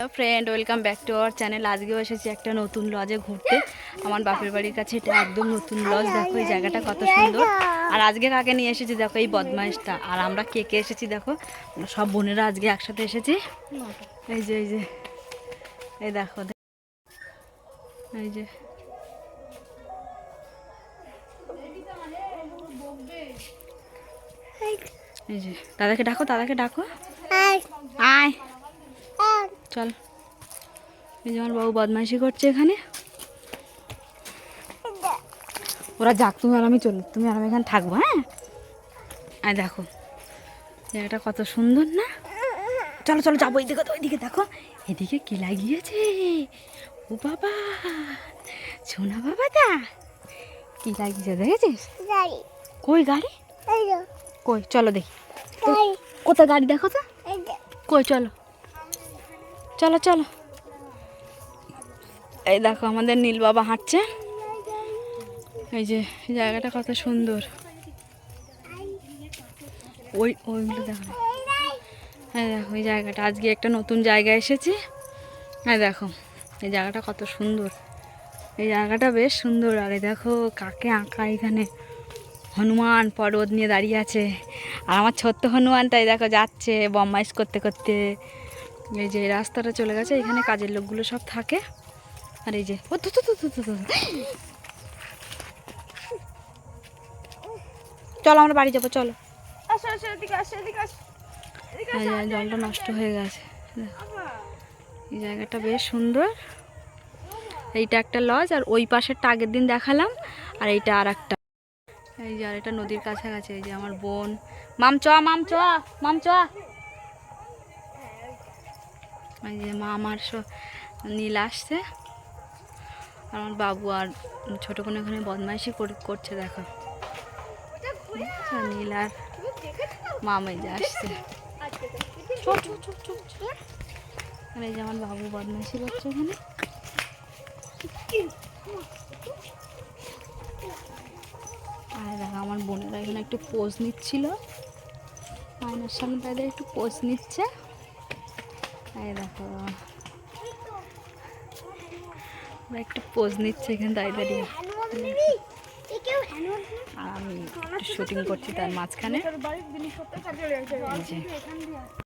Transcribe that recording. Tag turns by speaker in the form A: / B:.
A: Hello friend welcome back to our channel আজকেও এসেছি একটা নতুন লজে ঘুরতে। আমার বাপের বাড়ির কাছে এটা একদম নতুন লজ দেখো এই জায়গাটা কত সুন্দর। আর আজকে কাকে নিয়ে এসেছি দেখো এই বদমাইশটা। আর আমরা কে কে এসেছি দেখো সব বোনেরা আজকে একসাথে এসেছি। এই যে এই যে এই দেখো এই যে। এই যে দাদাকে ডাকো দাদাকে ডাকো। আয়। চল। আমার বাবু বদমাইশি করছে এখানে। ওরা যাক তুমি আর আমি চল তুমি আর আমি এখানে থাকব হ্যাঁ? আর দেখো জায়গাটা কত সুন্দর না? চলো চলো যাব এইদিকে তো ওইদিকে দেখো। এদিকে কি লাগিয়েছে? ও বাবা সোনা বাবা দা। কি লাগিয়েছে দেখেছিস? কই গাড়ি? কই চলো দেখি। কোথায় গাড়ি দেখো তো? কই চলো। চলো চলো। এই দেখো আমাদের নীল বাবা হাঁটছে। এই যে জায়গাটা কত সুন্দর। ওই, ওইগুলো দেখো। হ্যাঁ দেখো ওই জায়গাটা। আজকে একটা নতুন জায়গায় এসেছি। হ্যাঁ দেখো, এই জায়গাটা কত সুন্দর। এই জায়গাটা বেশ সুন্দর। আর দেখো, কাকে আঁকা এখানে? হনুমান পর্বত নিয়ে দাঁড়িয়ে আছে। আর আমার ছোট্ট হনুমানটাই দেখো যাচ্ছে বম্মাইশ করতে করতে। এই যে রাস্তাটা চলে গেছে এখানে কাজের লোকগুলো সব থাকে। আর এই যে ও। চলো আমরা বাড়ি যাব চলো। জলটা নষ্ট হয়ে গেছে। এই জায়গাটা বেশ সুন্দর। এইটা একটা লজ আর ওই পাশেরটা আগের দিন দেখালাম আর এইটা আর একটা এই যে আর এটা নদীর কাছাকাছি এই যে আমার বোন। মাম চ মাম চ মাম চ এই যে মা আমার নীল আসছে। আমার বাবু আর ছোটো কোনো এখানে বদমাইশি করে- করছে, দেখো। নীল আর মামাই যে আসছে। আর এই যে আমার বাবু বদমাইশি করছে এখানে। আর দেখো আমার বোনেরা এখানে একটু পোজ নিচ্ছিল। আয়নার সামনে তাদের একটু পোজ নিচ্ছে। এই দেখো। একটু পোজ নিচ্ছে এখানে দাঁড়িয়ে দাঁড়িয়ে। আর আমি শুটিং করছি তার মাঝখানে।